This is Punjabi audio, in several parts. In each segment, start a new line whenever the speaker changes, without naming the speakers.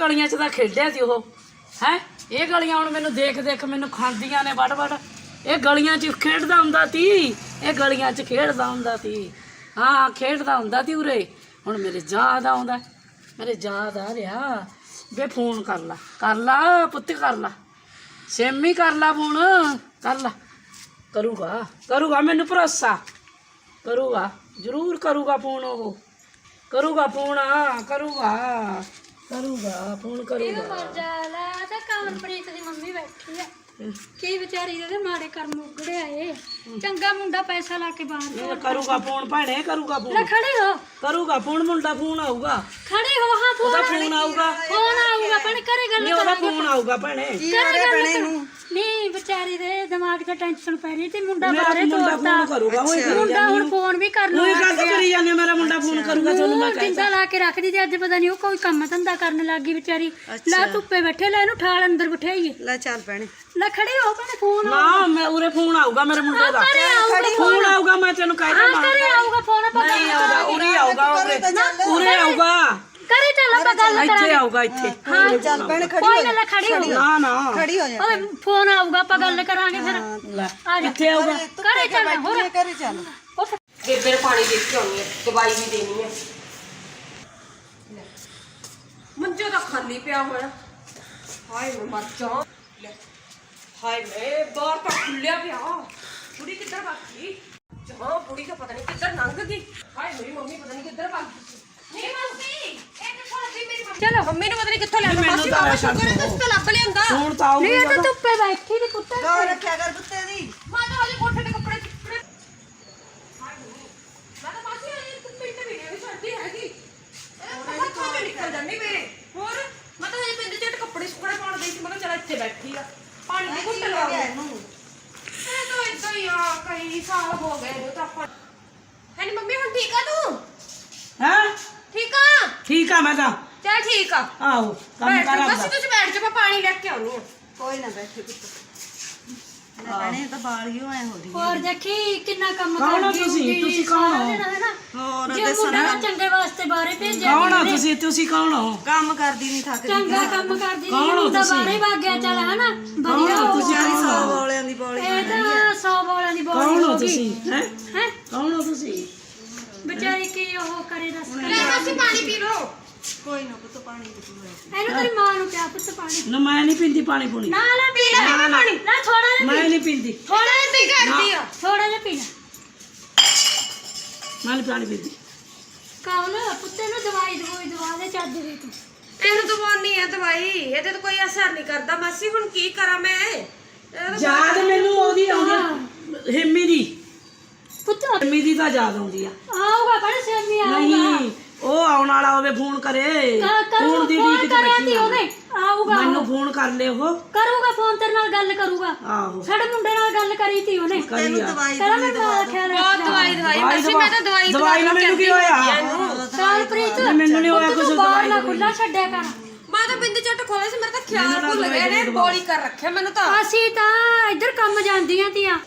ਗਲੀਆਂ 'ਚ ਤਾਂ ਖੇਡਿਆ ਸੀ ਉਹ। ਹੈ? ਇਹ ਗਲੀਆਂ ਹੁਣ ਮੈਨੂੰ ਦੇਖ ਦੇਖ ਮੈਨੂੰ ਖਾਂਦੀਆਂ ਨੇ ਵੜ ਵੜ। ਇਹ ਗਲੀਆਂ 'ਚ ਖੇਡਦਾ ਹੁੰਦਾ ਸੀ। ਇਹ ਗਲੀਆਂ 'ਚ ਖੇਡਦਾ ਹੁੰਦਾ ਸੀ। ਹਾਂ, ਖੇਡਦਾ ਹੁੰਦਾ ਸੀ ਉਰੇ। ਹੁਣ ਮੇਰੇ ਯਾਦ ਆਉਂਦਾ। ਮੇਰੇ ਯਾਦ ਆ ਰਿਹਾ। ਵੇ ਫੋਨ ਕਰ ਲਾ। ਕਰ ਲਾ ਪੁੱਤ, ਕਰ ਲਾ। ਸੇਮੀ ਕਰ ਲਾ ਫੋਨ। ਕਰ ਲਾ। ਕਰੂਗਾ। ਕਰੂਗਾ, ਮੈਨੂੰ ਭਰੋਸਾ। ਕਰੂਗਾ। ਜ਼ਰੂਰ ਕਰੂਗਾ ਫੋਨ ਉਹ। ਕਰੂਗਾ ਫੋਨ ਆ ਕਰੂਗਾ। ਕਰੂਗਾ ਫੋਨ ਕਰੂਗਾ।
ਮਰਜਾਲਾ ਤਾਂ ਕਮਲਪ੍ਰੀਤ ਦੀ ਮੰਮੀ ਬੈਠੀ ਆ। ਕੀ ਵਿਚਾਰੀ ਦੇ ਮਾੜੇ ਕਰਮ ਉਗੜੇ ਆਏ ਚੰਗਾ ਮੁੰਡਾ ਪੈਸਾ ਲਾ ਕੇ ਬਾਹਰ
ਇਹ ਕਰੂਗਾ ਫੋਨ ਭੈਣੇ ਕਰੂਗਾ
ਲੈ
ਫੋਨ
ਖੜੇ ਹੋ।
ਕਰੂਗਾ ਫੋਨ ਮੁੰਡਾ ਫੋਨ ਆਊਗਾ।
ਖੜੇ ਹੋ ਹਾਂ
ਉਹਦਾ
ਫੋਨ
ਫੋਨ ਆਊਗਾ।
ਫੋਨ ਆਊਗਾ ਪਰ ਕਰੇ ਗੱਲ
ਨਹੀਂ ਉਹਦਾ ਫੋਨ ਆਊਗਾ ਭੈਣੇ।
ਕਰੇ ਗੱਲ ਨੂੰ ਨਹੀਂ ਦੇ ਦਿਮਾਗ 'ਤੇ ਟੈਨਸ਼ਨ ਪੈ ਰਹੀ ਤੇ ਮੁੰਡਾ
ਮੇਰਾ
ਬਾਹਰੇ
ਮੁੰਡਾ
ਤੋਰਤਾ।
ਫੋਨ ਕਰੂਗਾ ਉਹ ਕਰੀ
ਮੁੰਡਾ
ਜਾਂਦੀ
ਹੁਣ ਫੋਨ ਵੀ ਕਰ ਲੂ
ਉਹ ਗੱਲ ਕਰੀ ਜਾਂਦੀ ਆ, ਮੇਰਾ ਮੁੰਡਾ ਫੋਨ ਕਰੂਗਾ ਤੁਹਾਨੂੰ ਮੈਂ
ਉਹ ਜਿੰਦਾ ਲਾ ਕੇ ਰੱਖਦੀ ਤੇ ਅੱਜ ਪਤਾ ਨਹੀਂ ਉਹ ਕੋਈ ਕੰਮ ਧੰਦਾ ਕਰਨ ਲੱਗੀ ਵਿਚਾਰੀ। ਲੈ ਧੁੱਪੇ ਬੈਠੇ ਲੈ ਇਹਨੂੰ ਠਾਲ ਅੰਦਰ ਬਿਠਾਈਏ।
ਲੈ ਚੱਲ ਭੈਣੇ।
ਲੈ ਖੜੇ ਹੋ ਭੈਣੇ ਫੋਨ
ਨਾ ਮੈਂ ਉਰੇ ਫੋਨ ਆਊਗਾ ਮੇਰੇ ਮੁੰਡੇ ਦਾ।
ਘਰੇ ਆਊਗਾ
ਫੋਨ। ਆਊਗਾ ਮੈਂ ਤੈਨੂੰ ਕਹਿ
ਹਾਂ
ਦਵਾਂ
ਆਊਗਾ ਫੋਨ ਪਤਾ
ਨਹੀਂ ਆਊਗਾ ਉਰੇ ਆਊਗਾ ਉਰੇ। ਉਰੇ ਆਊਗਾ।
ਘਰੇ ਚੱਲ ਆਪਾਂ ਗੱਲ
ਇੱਥੇ
ਕਰਾਂਗੇ
ਆਊਗਾ ਇੱਥੇ
ਹਾਂ
ਚੱਲ ਭੈਣੇ ਖੜੀ
ਕੋਈ ਨਾ ਲੈ ਖੜੀ ਹੋ
ਨਾ ਨਾ
ਖੜੀ ਹੋ ਜਾ
ਓਏ ਫੋਨ ਆਊਗਾ ਆਪਾਂ ਗੱਲ ਕਰਾਂਗੇ ਫਿਰ
ਲੈ
ਆ ਜਾ
ਕਿੱਥੇ ਆਊਗਾ
ਘਰੇ ਚੱਲ ਹੋਰ
ਕਰੇ ਚੱਲ
ਉੱਠ
ਬੇਬੇ ਨੂੰ ਪਾਣੀ ਦੇ ਕੇ ਆਉਣੀ ਹੈ ਦਵਾਈ ਵੀ ਦੇਣੀ ਹੈ ਮੰਜੋ ਤਾਂ ਖਾਲੀ ਪਿਆ ਹੋਇਆ ਹਾਏ ਮੈਂ ਮਰ ਜਾ ਲੈ ਹਾਏ ਮੈਂ ਬਾਹਰ ਤਾਂ ਖੁੱਲਿਆ ਪਿਆ ਬੁੜੀ ਕਿੱਧਰ ਭੱਜ ਗਈ ਜਹਾਂ ਬੁੜੀ ਤਾਂ ਪਤਾ ਨਹੀਂ ਕਿੱਧਰ ਲੰਘ ਗਈ ਹਾਏ ਮੇਰੀ ਮੰਮੀ ਪਤਾ ਨਹੀਂ ਕਿੱਧਰ ਭੱਜ ਗਈ ਨਹੀਂ ਮਾਸੀ ਇੱਕ ਛੋੜ ਦੀ ਮੇਰੀ ਮੰਮੀ ਚਲੋ ਮੰਮੀ ਨੂੰ ਪਤਾ ਨਹੀਂ ਕਿੱਥੋਂ ਲੈਣਾ
ਮੈਨੂੰ
ਮਾਸੀ
ਤਾਂ
ਬਾਬਾ
ਛੱਡ
ਸ਼ੁਕਰ ਹੈ
ਦਿਓ।
ਤੁਸੀਂ ਤਾਂ। ਲੱਭ ਲਿਆਂਦਾ।
ਫੋਨ ਤਾਂ
ਨਹੀਂ ਇਹ
ਆਊਗਾ
ਤਾਂ ਧੁੱਪੇ ਬੈਠੀ ਦੀ ਪੁੱਤ
ਦੋ। ਰੱਖਿਆ ਕਰ ਕੁੱਤੇ ਦੀ।
ਮਾਂ ਤਾਂ ਹਜੇ ਕੋਠੇ ਤੇ ਕੱਪੜੇ ਚੁੱਕਣੇ ਹਾਏ ਮੰਮੀ ਮੈਂ ਤਾਂ ਮਾਸੀ ਹਜੇ ਇੱਕ ਮਿੰਟ ਵੀ ਨਹੀਂ ਛੱਡਦੀ ਹੈਗੀ। ਇਹ ਹੱਥੋਂ ਚੋਂ ਨਿਕਲ ਜਾਂਦੀ ਮੇਰੇ ਹੋਰ? ਮੈਂ ਤਾਂ ਹਜੇ ਪਿੰਡ ਚ ਕੱਪੜੇ ਸੁੱਕਣੇ ਪਾਉਣ ਗਈ ਸੀ ਮੈਂ ਕਿਹਾ ਚਲ ਇੱਥੇ ਬੈਠੀ ਆ। ਪਾਣੀ ਦੀ ਘੁੱਟ ਲਾ
ਗਿਆ
ਇਹ
ਇਹਨੂੰ?
ਤਾਂ ਇਦਾਂ ਹੀ ਆ ਕਈ ਸਾਲ ਹੋ ਗਏ ਇਹਨੂੰ ਤਾਂ ਆਪਾਂ ਹੈ ਨੀ ਮੰਮੀ ਹੁਣ ਠੀਕ ਆ ਤੂੰ?
ਹੈ?
ਠੀਕ ਆ?
ਠੀਕ ਆ ਮੈਂ ਤਾਂ।
ਚਲ ਠੀਕ ਆ।
ਆਹੋ ਕੰਮ
ਬੈਠ
ਕਰ
ਜਾ
ਆਪਦਾ।
ਬਸ ਤੁਸੀਂ ਬੈਠ ਜਾ ਮੈਂ ਪਾਣੀ ਲੈ ਕੇ ਆਉਣੀ ਆ।
ਕੋਈ ਨਾ ਬੈਠੇ ਪੁੱਤ। ਇਹ ਤਾਂ ਬਾਲ ਹੀ ਐ ਹੋ ਰਹੀ
ਹੋਰ ਦੇਖੀ ਕਿੰਨਾ ਕੰਮ
ਕੌਣ ਹੋ
ਕਰਦੀ
ਤੁਸੀਂ?
ਹੁੰਦੀ
ਤੁਸੀਂ ਕੌਣ ਹੋ?
ਸਾਰਾ ਦਿਨ, ਹੈ? ਨਾ?
ਹੋਰ
ਜੇ ਮੁੰਡਾ ਨਾ। ਚੰਗੇ ਵਾਸਤੇ ਬਾਹਰੇ ਭੇਜਿਆ
ਕੌਣ ਹੋ ਤੁਸੀਂ? ਤੁਸੀਂ ਕੌਣ ਹੋ?
ਕੰਮ ਕਰਦੀ ਨਹੀਂ ਥੱਕਦੀ
ਚੰਗਾ ਕੰਮ ਕਰਦੀ
ਕੌਣ
ਨਹੀਂ
ਹੋ
ਮੁੰਡਾ
ਤੁਸੀਂ?
ਬਾਹਰੇ ਵਗ ਗਿਆ ਚੱਲ ਹੈ ਨਾ
ਕੌਣ
ਵਧੀਆ
ਹੋ
ਹੋ।
ਤੁਸੀਂ
ਚਾਰੀ
ਕੌਣ
ਸੌ
ਹੋ?
ਬੋਲਿਆਂ ਦੀ ਬੋਲੀ
ਇਹ ਤਾਂ 100 ਬੋਲਾਂ ਦੀ ਬੋਲੀ
ਕੌਣ ਹੋ
ਹੋ ਗਈ।
ਤੁਸੀਂ? ਹੈ?
ਹੈ?
ਕੌਣ ਹੋ ਤੁਸੀਂ?
ਵਿਚਾਰੀ ਕੀ ਉਹ ਕਰੇ ਦੱਸ
ਲੈ ਮਾਸੀ ਪਾਣੀ ਪੀ ਲਓ।
ਕੋਈ ਨਾ ਪੁੱਤ ਪਾਣੀ ਦੇ ਪੂਰਾ
ਇਹਨੂੰ ਤੇਰੀ ਮਾਂ ਨੂੰ ਕਿਹਾ ਪੁੱਤ ਪਾਣੀ।
ਨਾ ਮੈਂ ਨਹੀਂ ਪੀਂਦੀ ਪਾਣੀ ਪੂਣੀ।
ਨਾ ਲੈ ਪੀ ਲੈ।
ਨਾ, ਨਾ।
ਪਾਣੀ ਨਾ ਥੋੜਾ ਜਿਹਾ
ਮੈਂ ਨਹੀਂ ਪੀਂਦੀ।
ਥੋੜਾ ਜਿਹਾ ਪੀ।
ਕਰਦੀ ਆ।
ਥੋੜਾ ਜਿਹਾ ਪੀ ਲੈ।
ਮੈਂ ਨਹੀਂ ਪਾਣੀ ਪੀਂਦੀ।
ਕੌਣ? ਪੁੱਤੇ ਨੂੰ ਦਵਾਈ ਦਵਾਈ ਦਵਾ ਦੇ ਚੱਜ ਦੀ ਤੂੰ।
ਇਹਨੂੰ ਦਵਾਉਣੀ ਹੈ ਦਵਾਈ। ਇਹਦੇ ਤੇ ਕੋਈ ਅਸਰ ਨਹੀਂ ਕਰਦਾ। ਮਾਸੀ ਹੁਣ ਕੀ ਕਰਾਂ ਮੈਂ? ਤਾਂ
ਯਾਦ ਮੈਨੂੰ ਉਹਦੀ ਆਉਂਦੀ ਆ, ਹਿੰਮੀ ਦੀ।
ਪੁੱਤ।
ਹਿੰਮੀ ਦੀ ਤਾਂ ਯਾਦ ਆਉਂਦੀ ਆ।
ਆਊਗਾ ਬੜੇ ਸੇਮੀ ਆਊਗਾ।
ਨਹੀਂ। ਉਹ ਆਉਣ ਵਾਲਾ ਹੋਵੇ ਫੋਨ ਕਰੇ। ਫੋਨ ਦੀ ਡੀਕ ਚ
ਕਰਿਆ
ਬੈਠੀ
ਤੀ ਉਹਨੇ ਆਊਗਾ
ਮੈਨੂੰ। ਫੋਨ ਕਰ ਲੈ ਉਹ।
ਕਰੂਗਾ ਫੋਨ ਤੇਰੇ ਨਾਲ ਗੱਲ ਕਰੂਗਾ।
ਆਹੋ।
ਸਾਡੇ ਮੁੰਡੇ ਨਾਲ ਗੱਲ ਕਰੀ ਤੀ ਉਹਨੇ।
ਕਰੀ
ਤੈਨੂੰ
ਆ
ਦਵਾਈ
ਕਹਿੰਦਾ ਮੈਂ ਬੜਾ ਖਿਆਲ
ਬਹੁਤ ਦਵਾਈ ਦਵਾਈ। ਮਾਸੀ ਮੈਂ ਤਾਂ ਦਵਾਈ
ਦਵਾਈ ਨਾਲ ਮੈਨੂੰ ਕੀ ਹੋਇਆ?
ਕਾਲ ਪ੍ਰੀਤ
ਮੈਨੂੰ ਨਹੀਂ ਹੋਇਆ
ਤੂੰ ਬਾਹਰ
ਦਵਾਈ
ਨਾ। ਖੁੱਲਾ ਛੱਡਿਆ ਕਰ।
ਮੈਂ ਤਾਂ ਬਿੰਦ ਝੱਟ ਖੋਲੇ ਸੀ ਮੇਰੇ ਤਾਂ ਖਿਆਲ
ਤਾਂ
ਭੁੱਲ ਗਏ। ਨੇ। ਬੋਲੀ ਕਰ ਰੱਖਿਆ ਮੈਨੂੰ ਤਾਂ।
ਅਸੀਂ ਤਾਂ ਇੱਧਰ ਕੰਮ ਜਾਂਦੀਆਂ ਤੀਆਂ।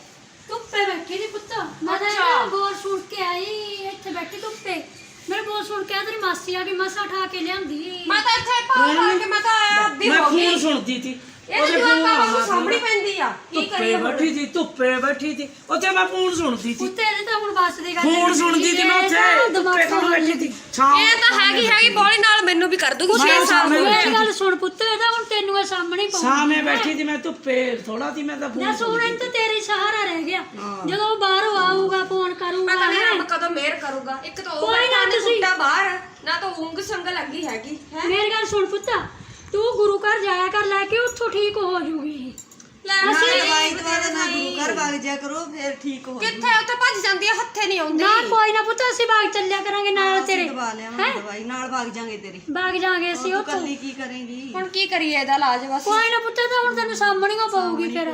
ਧੁੱਪੇ ਬੈਠੀ ਦੀ ਪੁੱਤ। ਮੈਂ ਤਾਂ ਬੋਲ ਸੁਣ ਕੇ ਆਈ ਇੱਥੇ ਬੈਠੀ ਧੁੱਪੇ। ਮੇਰੇ ਬੋਲ ਸੁਣ ਕੇ ਤੇਰੀ ਮਾਸੀ ਆ ਗਈ ਮਸਾ ਉਠਾ ਕੇ ਲਿਆਂਦੀ।
ਮੈਂ ਤਾਂ ਇੱਥੇ ਭਾਲ ਲਾ ਕੇ ਮੈਂ ਤਾਂ ਆਇਆ ਅੱਧੀ
ਮੈਂ
ਹੋ ਗਈ।
ਫੋਨ ਸੁਣਦੀ ਸੀ।
ਇਹ ਜਵਾਕਾਂ ਵਾਂਗੂ ਸਾਹਮਣੀ ਪੈਂਦੀ ਆ ਕੀ
ਧੁੱਪੇ
ਕਰੀਏ
ਬੈਠੀ ਸੀ ਧੁੱਪੇ ਬੈਠੀ ਸੀ। ਉੱਥੇ ਮੈਂ ਫੋਨ ਸੁਣਦੀ ਸੀ।
ਉੱਤੇ ਇਹਦੇ ਤਾਂ ਹੁਣ ਬੱਸ ਦੀ ਗੱਲ
ਫੋਨ ਸੁਣਦੀ ਸੀ ਮੈਂ ਉੱਥੇ। ਧੁੱਪੇ ਕੋਲ ਬੈਠੀ ਸੀ? ਛਾਂ
ਇਹ ਤਾਂ ਹੈਗੀ ਹੈਗੀ ਬੋਲੀ ਨਾਲ ਮੈਨੂੰ ਵੀ ਕਰ ਦੂਗੀ 6 ਸਾਲ
ਸਾਹਮਣੇ
ਹੋ ਗਏ
ਇਹ ਗੱਲ ਸੁਣ ਪੁੱਤ ਇਹਦਾ ਹੁਣ ਤੈਨੂੰ ਇਹ ਸਾਹਮਣੇ ਪਊ
ਸਾਹਮਣੇ ਬੈਠੀ ਸੀ ਮੈਂ ਧੁੱਪੇ ਥੋੜਾ ਸੀ ਮੈਂ ਤਾਂ
ਨਾ
ਫੋਨ
ਸੁਣ ਇਹ ਤਾਂ ਤੇਰੀ ਸਹਾਰਾ ਰਹਿ ਗਿਆ। ਜਦੋਂ ਉਹ ਬਾਹਰੋਂ
ਕਦੋਂ ਮਿਹਰ ਕਰੂਗਾ ਇੱਕ ਤਾਂ ਉਹ
ਕੋਈ ਨਾ
ਬੈਠਾ
ਤੁਸੀਂ-
ਕੁੱਤਾ ਬਾਹਰ ਨਾ ਤਾਂ ਉਂਗ ਸੰਗ ਲੱਗੀ ਹੈਗੀ ਹੈ?
ਮੇਰੀ ਗੱਲ ਸੁਣ ਪੁੱਤ ਤੂੰ ਗੁਰੂ ਘਰ ਜਾਇਆ ਕਰ ਲੈ ਕੇ ਉੱਥੋਂ ਠੀਕ ਹੋ ਜੂਗੀ
ਲੈ
ਅਸੀਂ
ਅਸੀਂ
ਦਵਾਈ ਦਵਾ ਦੇ ਨਾ ਗੁਰੂ ਘਰ ਵਗ ਜਾ ਕਰੋ ਫਿਰ ਠੀਕ ਹੋ
ਕਿੱਥੇ ਉੱਥੇ ਭੱਜ ਜਾਂਦੀ ਆ ਹੱਥੇ ਨਹੀਂ ਆਉਂਦੀ।
ਨਾ ਕੋਈ ਨਾ ਪੁੱਤ ਅਸੀਂ ਬਾਗ ਚੱਲਿਆ ਕਰਾਂਗੇ ਨਾਲ ਤੇਰੇ।
ਦਵਾ ਲਿਆਵਾਂਗੇ ਦਵਾਈ ਨਾਲ ਵਗ ਜਾਾਂਗੇ ਤੇਰੇ।
ਬਾਗ ਜਾਾਂਗੇ ਅਸੀਂ
ਤੂੰ
ਉੱਥੋਂ।
ਕੱਲੀ ਕੀ ਕਰੇਂਗੀ?
ਹੁਣ ਕੀ ਕਰੀਏ ਇਹਦਾ ਇਲਾਜ ਬਸ?
ਕੋਈ ਨਾ ਪੁੱਤ ਤਾਂ ਹੁਣ ਤੈਨੂੰ ਸਾਹਮਣੇ ਹੀ ਪਊਗੀ ਫਿਰ।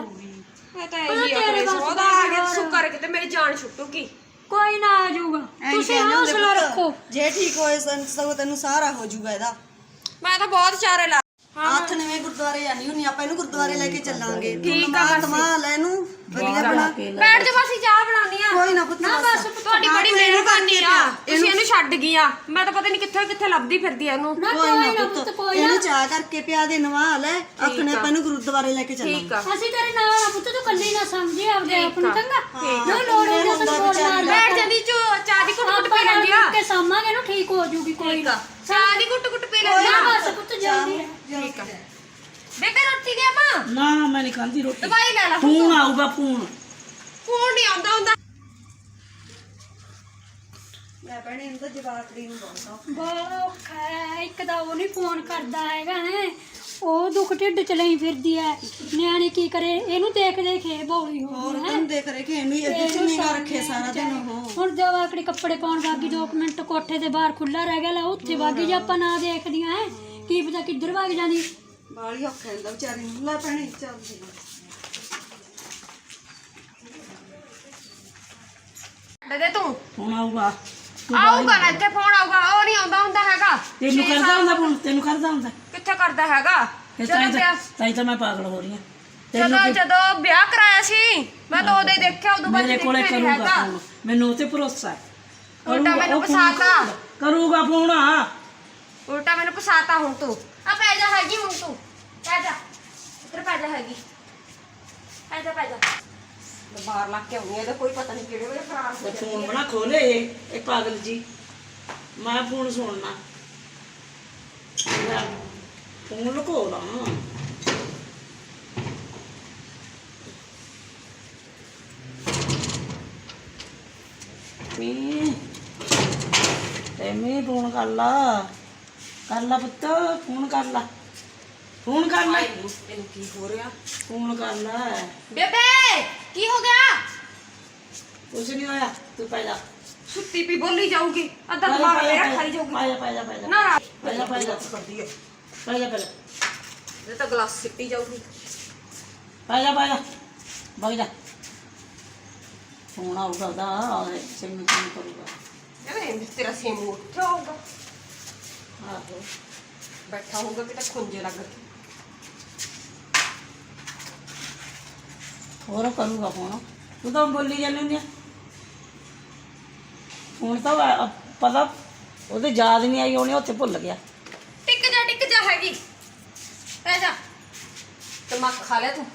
ਮੈਂ ਤਾਂ
ਤੇਰੇ
ਸੋਦਾ ਆ ਗਿਆ। ਸ਼ੁਕਰ ਕਿਤੇ ਮੇਰੀ ਜਾਨ ਛੁੱਟੂਗੀ।
ਕੋਈ ਨਾ ਆ ਜਾਊਗਾ।
ਐਂ
ਤੁਸੀਂ
ਕਹਿੰਦੇ ਹੁੰਦੇ
ਹੌਸਲਾ
ਪੁੱਤ,
ਰੱਖੋ।
ਜੇ ਠੀਕ ਹੋਏ ਸਨ- ਸਗੋਂ ਤੈਨੂੰ ਸਾਰਾ ਹੋ ਜਾਊਗਾ ਇਹਦਾ।
ਮੈਂ ਤਾਂ ਬਹੁਤ ਚਾਰੇ ਲਾ
ਹੱਥ ਨਵੇਂ ਗੁਰਦੁਆਰੇ ਜਾਣੀ ਹੁੰਨੀ ਆਪਾਂ ਇਹਨੂੰ ਗੁਰਦੁਆਰੇ ਲੈ ਕੇ ਚੱਲਾਂਗੇ।
ਠੀਕ ਆ ਮਾਸੀ।
ਤਮਾ ਲੈ ਇਹਨੂੰ। ਵਧੀਆ ਬਣਾ
ਬੈਠ ਜਾ ਮਾਸੀ ਚਾਹ ਬਣਾਉਣੀ ਆ
ਕੋਈ ਨਾ ਪੁੱਤ
ਨਾ ਬਸ।
ਤੁਹਾਡੀ ਬੜੀ ਮਿਹਰਬਾਨੀ ਆ। ਤੁਸੀਂ ਇਹਨੂੰ ਛੱਡ ਗਈਆਂ। ਮੈਂ ਤਾਂ ਪਤਾ ਨਹੀਂ ਕਿੱਥੇ ਕਿੱਥੇ ਲੱਭਦੀ ਫਿਰਦੀ ਆ ਇਹਨੂੰ।
ਨਾ
ਕੋਈ
ਕੋਈ
ਨਾ
ਨਾ
ਪੁੱਤ
ਪੁੱਤ ਕੋਈ ਨਾ।
ਇਹਨੂੰ ਚਾਹ ਕਰਕੇ ਪਿਆ ਦੇ ਨਵਾ ਲੈ। ਆਪਣੇ ਆਪਾਂ ਇਹਨੂੰ ਗੁਰਦੁਆਰੇ ਲੈ ਕੇ ਚੱਲਾਂਗੇ
ਠੀਕ ਆ।
ਅਸੀਂ ਤੇਰੇ ਨਾਲ ਆ ਪੁੱਤ ਤੂੰ ਕੱਲੀ ਨਾ ਸਮਝੀ ਆਪਦੇ ਆਪ ਨੂੰ
ਠੀਕ ਆ।
ਚੰਗਾ ਨਾ ਲੋੜ ਨਹੀਂ ਤੈਨੂੰ ਬੋਲ ਮਾਰ
ਬੈਠ ਜਾਂਦੀ ਚੋ ਚਾਹ ਦੀ ਕੁੱਟ ਕੁੱਟ ਪੀ ਲੈਂਦੀ ਆ।
ਕੇ ਸਾਮਾਂਗੇ ਨੂੰ ਠੀਕ ਹੋ ਜੂਗੀ ਕੋਈ
ਠੀਕ ਆ। ਚਾਹ ਦੀ ਕੁੱਟ ਕੁੱਟ ਪੀ ਲੈਂਦੀ
ਨਾ
ਆ
ਬਸ ਪੁੱਤ ਜਲਦੀ
ਠੀਕ ਆ। ਬੇਬੇ ਰੋਟੀ ਦੇ ਆਪਾਂ?
ਨਾ ਮੈਂ ਨਹੀਂ ਖਾਂਦੀ ਰੋਟੀ।
ਦਵਾਈ ਲੈ ਲੈ
ਫੋਨ ਆਊਗਾ ਫੋਨ
ਫੋਨ ਨਹੀਂ ਆਉਂਦਾ ਹੁੰਦਾ
ਮੈਂ ਭੈਣੇ ਇਹਨੂੰ ਤਾਂ ਜਵਾਕੜੀ ਨੂੰ ਬਹੁਤ
ਬੜਾ ਔਖਾ ਹੈ ਇੱਕ ਤਾਂ ਉਹ ਨਹੀਂ ਫੋਨ ਕਰਦਾ ਹੈਗਾ ਹੈ। ਉਹ ਦੁੱਖ ਢਿੱਡ ਚ ਲਈ ਫਿਰਦੀ ਹੈ। ਨਿਆਣੇ ਕੀ ਕਰੇ ਇਹਨੂੰ ਦੇਖ ਦੇਖ ਇਹ ਬੋਲੀ ਹੋ
ਹੋਰ
ਗਈ ਹੈ।
ਤੈਨੂੰ ਦੇਖ ਰਹੇ ਕਿ ਇਹਨੂੰ ਇਹਦੇ ਚ ਨਿਗਾ ਰੱਖੇ ਸਾਰਾ ਦਿਨ ਉਹ।
ਹੁਣ ਜੋ ਆਕੜੀ ਕੱਪੜੇ ਪਾਉਣ ਵਾਗੀ ਦੋ ਕੁ ਮਿੰਟ ਕੋਠੇ ਦੇ ਬਾਹਰ ਖੁੱਲਾ ਰਹਿ ਗਿਆ ਲੈ ਉੱਥੇ ਵਾਗੀ ਜੇ ਆਪਾਂ ਨਾ ਦੇਖਦੀਆਂ ਹੈ। ਕੀ ਪਤਾ ਕਿੱਧਰ ਵਗ ਜਾਂਦੀ।
ਬਾਲੀ ਔਖਾ ਹੁੰਦਾ ਵਿਚਾਰੀ ਨੂੰ ਲੈ ਭੈਣੇ ਚੱਲਦੀ
ਦੇ ਦੇ ਤੂੰ?
ਫੋਨ ਆਊਗਾ।
ਆਊਗਾ ਨਾ ਇੱਥੇ ਫੋਨ ਆਊਗਾ ਉਹ ਨਹੀਂ ਆਉਂਦਾ ਹੁੰਦਾ ਹੈਗਾ।
ਤੈਨੂੰ ਕਰਦਾ ਹੁੰਦਾ ਫੋਨ? ਤੈਨੂੰ ਕਰਦਾ ਹੁੰਦਾ?
ਕਿੱਥੇ ਕਰਦਾ ਹੈਗਾ?
ਇਹ
ਜਦੋਂ
ਤਾਂ
ਵਿਆਹ
ਤਾਂ ਤਾਂ ਮੈਂ ਪਾਗਲ ਹੋ ਰਹੀ ਹਾਂ। ਤੈਨੂੰ
ਜਦੋਂ
ਕੀ-
ਜਦੋਂ ਵਿਆਹ ਕਰਾਇਆ ਸੀ ਮੈਂ ਤਾਂ ਉਹਦੇ ਦੇਖਿਆ ਉਦੋਂ ਬਾਅਦ
ਮੇਰੇ ਕੋਲੇ
ਦੇਖਿਆ ਨਹੀਂ
ਕਰੂਗਾ
ਹੈਗਾ।
ਫੋਨ। ਮੈਨੂੰ ਉਹ ਤੇ ਭਰੋਸਾ ਹੈ।
ਉਲਟਾ
ਕਰੂਗਾ,
ਮੈਨੂੰ
ਉਹ ਫੋਨ
ਫਸਾਤਾ।
ਕਰੂਗਾ। ਕਰੂਗਾ ਫੋਨ। ਆ
ਉਲਟਾ ਮੈਨੂੰ ਪਸਾਤਾ ਹੁਣ ਤੂੰ। ਆ ਪੈ ਜਾ ਹੈਗੀ ਹੁਣ ਤੂੰ। ਪੈ ਜਾ। ਇੱਧਰ ਪੈ ਜਾ ਹੈਗੀ। ਪੈ ਜਾ ਪੈ ਜਾ। ਮੈਂ ਬਾਹਰ ਲੱਗ ਕੇ ਆਉਣੀ ਇਹਦਾ ਕੋਈ ਪਤਾ ਨਹੀਂ ਕਿਹੜੇ ਵੇਲੇ ਫਰਾਰ ਹੋ
ਤੇ
ਜਾਂਦੀ
ਫੋਨ
ਹੈ।
ਬਣਾ ਖੋਲੇ ਇਹ ਇਹ ਪਾਗਲ ਜੀ। ਮੈਂ ਫੋਨ ਸੁਣਨਾ। ਫੋਨ ਲੁਕੋ ਲਾ। ਮੀ ਤੇ ਮੀ ਫੋਨ ਕਰ ਲਾ। ਕਰ ਲਾ ਪੁੱਤ ਫੋਨ ਕਰ ਲਾ। ਫੋਨ ਕਰ ਲਾ
ਹਾਏ ਨੀ, ਇਹਨੂੰ ਕੀ ਹੋ ਰਿਹਾ?
ਫੋਨ ਕਰ ਲਾ
ਬੇਬੇ ਕੀ ਹੋ ਗਿਆ?
ਕੁਛ ਨਹੀਂ ਹੋਇਆ ਤੂੰ ਪੈ ਜਾ।
ਸੁੱਤੀ ਪੀ ਬੋਲੀ ਜਾਊਗੀ। ਅੱਧਾ
ਪੈ ਜਾ,
ਦਿਮਾਗ
ਪੈ ਜਾ,
ਮੇਰਾ
ਪੈ
ਖਾਈ
ਜਾ,
ਜਾਊਗੀ।
ਪੈ ਜਾ ਪੈ ਜਾ ਪੈ ਜਾ।
ਨਾ ਨਾ
ਪੈ ਜਾ ਪੈ ਜਾ।
ਕਰਦੀ ਹੈ
ਪੈ ਜਾ ਪੈ ਜਾ।
ਇਹ ਤਾਂ ਗਲਾਸ ਸਿੱਟੀ ਜਾਊਗੀ।
ਪੈ ਜਾ ਪੈ ਜਾ। ਬਗ ਜਾ। ਫੋਨ ਆਊਗਾ ਉਹਦਾ ਔਰ ਸਿੰਮੀ ਕੀ ਕਰੂਗਾ।
ਇਹ ਤੇਰਾ ਸੇਮ ਉੱਠਿਆ ਹੋਊਗਾ।
ਆਹੋ।
ਬੈਠਾ ਹੋਊਗਾ ਕਿ ਤਾਂ ਖੁੰਝੇ
ਹੋਰ ਕਰੂਗਾ ਫੋਨ। ਤੂੰ ਤਾਂ ਬੋਲੀ ਜਾਂਦੀ ਹੁੰਦੀ ਆ। ਫੋਨ ਤਾਂ ਵਾ- ਪਤਾ ਉਹਦੇ ਯਾਦ ਨਹੀਂ ਆਈ ਉਹਨੇ ਉੱਥੇ ਭੁੱਲ ਗਿਆ।
ਟਿਕ ਜਾ ਟਿਕ ਜਾ ਹੈਗੀ। ਪੈ ਜਾ। ਦਿਮਾਗ ਖਾ ਲਿਆ ਤੂੰ।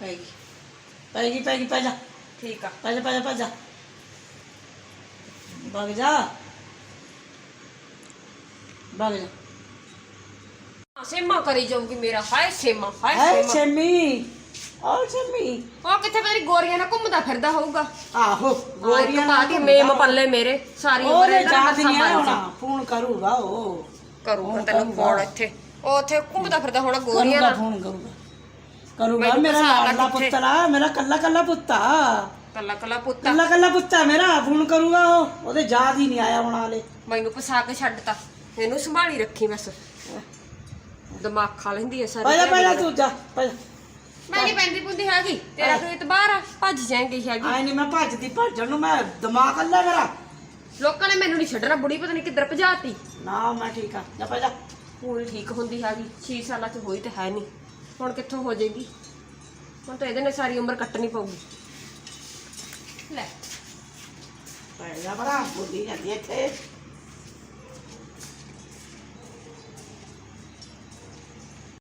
ਪੈ ਗਈ ਪੈ ਗਈ ਪੈ ਗਈ ਪੈ ਜਾ।
ਠੀਕ ਆ।
ਪੈ ਜਾ ਪੈ ਜਾ ਪੈ ਜਾ। ਬਗ ਜਾ। ਬਗ ਜਾ।
ਸੇਮਾ ਕਰੀ ਜਾਊਗੀ ਮੇਰਾ। ਹਾਏ ਸੇਮਾ ਹਾਏ
ਹੈ
ਸੇਮਾ।
ਛੇਮੀ ਆਹ ਛੇਮੀ
ਉਹ ਕਿੱਥੇ ਮੇਰੀ ਗੋਰੀਆਂ ਨਾਲ ਘੁੰਮਦਾ ਫਿਰਦਾ ਹੋਊਗਾ।
ਆਹੋ
ਗੋਰੀਆਂ ਪਾ ਕੇ ਮੇਮ ਪੱਲੇ ਮੇਰੇ ਸਾਰੀ ਉਮਰ
ਉਹਦੇ
ਇਹਦਾ
ਯਾਦ ਨਹੀਂ
ਮੱਥਾ
ਆਇਆ
ਮਾਰੀ
ਹੋਣਾ ਫੋਨ ਕਰੂਗਾ ਉਹ।
ਕਰੂਗਾ ਤੈਨੂੰ ਫੋਨ ਇੱਥੇ। ਉਹ ਉੱਥੇ ਘੁੰਮਦਾ ਫਿਰਦਾ ਹੋਣਾ ਗੋਰੀਆਂ
ਕਰੂਗਾ
ਨਾਲ।
ਫੋਨ ਕਰੂਗਾ। ਕਰੂਗਾ
ਮੈਨੂੰ
ਮੇਰਾ
ਫਸਾ ਲਾ
ਲਾਡਲਾ
ਕਿੱਥੇ?
ਪੁੱਤਰਾ ਮੇਰਾ ਕੱਲਾ ਕੱਲਾ ਪੁੱਤਾ।
ਕੱਲਾ ਕੱਲਾ ਪੁੱਤ।
ਕੱਲਾ ਕੱਲਾ ਪੁੱਤਾ ਮੇਰਾ ਫੋਨ ਕਰੂਗਾ ਉਹ। ਉਹਦੇ ਯਾਦ ਹੀ ਨਹੀਂ ਆਇਆ ਹੁਣ ਹਾਲੇ।
ਮੈਨੂੰ ਫਸਾ ਕੇ ਛੱਡਤਾ ਇਹਨੂੰ ਸੰਭਾਲੀ ਰੱਖੀ ਬਸ। ਦਿਮਾਗ ਖਾ ਲੈਂਦੀ ਐ ਸਾਰੀ।
ਪੈ ਜਾ ਪੈ ਜਾ
ਦਿਹਾੜੀ।
ਤੂੰ ਜਾ ਪੈ ਜਾ।
ਮੈਂ ਨਹੀਂ ਪੈਂਦੀ ਪੁੰਦੀ ਹੈਗੀ। ਤੇਰਾ ਕੋਈ ਇਤਬਾਰ ਆ ਭੱਜ ਜਾਏਂਗੀ ਹੈਗੀ।
ਆਈ ਨਹੀਂ ਮੈਂ ਭੱਜਦੀ ਭੱਜਣ ਨੂੰ ਮੈਂ ਦਿਮਾਗ ਅੱਲਾ ਮੇਰਾ।
ਲੋਕਾਂ ਨੇ ਮੈਨੂੰ ਨਹੀਂ ਛੱਡਣਾ ਬੁੜੀ ਪਤਾ ਨਹੀਂ ਕਿੱਧਰ ਭਜਾਤੀ।
ਨਾ ਮੈਂ ਠੀਕ ਆ। ਜਾ ਪੈ ਜਾ।
ਪੂਰੀ ਠੀਕ ਹੁੰਦੀ ਹੈਗੀ 6 ਸਾਲਾਂ ਚ ਹੋਈ ਤੇ ਹੈ ਨਹੀਂ ਹੁਣ ਕਿੱਥੋਂ ਹੋ ਜਾਏਗੀ? ਹੁਣ ਤਾਂ ਇਹਦੇ ਨੇ ਸਾਰੀ ਉਮਰ ਕੱਟਣੀ ਪਊਗੀ। ਲੈ।
ਪੈ ਜਾ ਬੜਾ ਬੁੱਢੀ ਜਾਂਦੀ ਇੱਥੇ।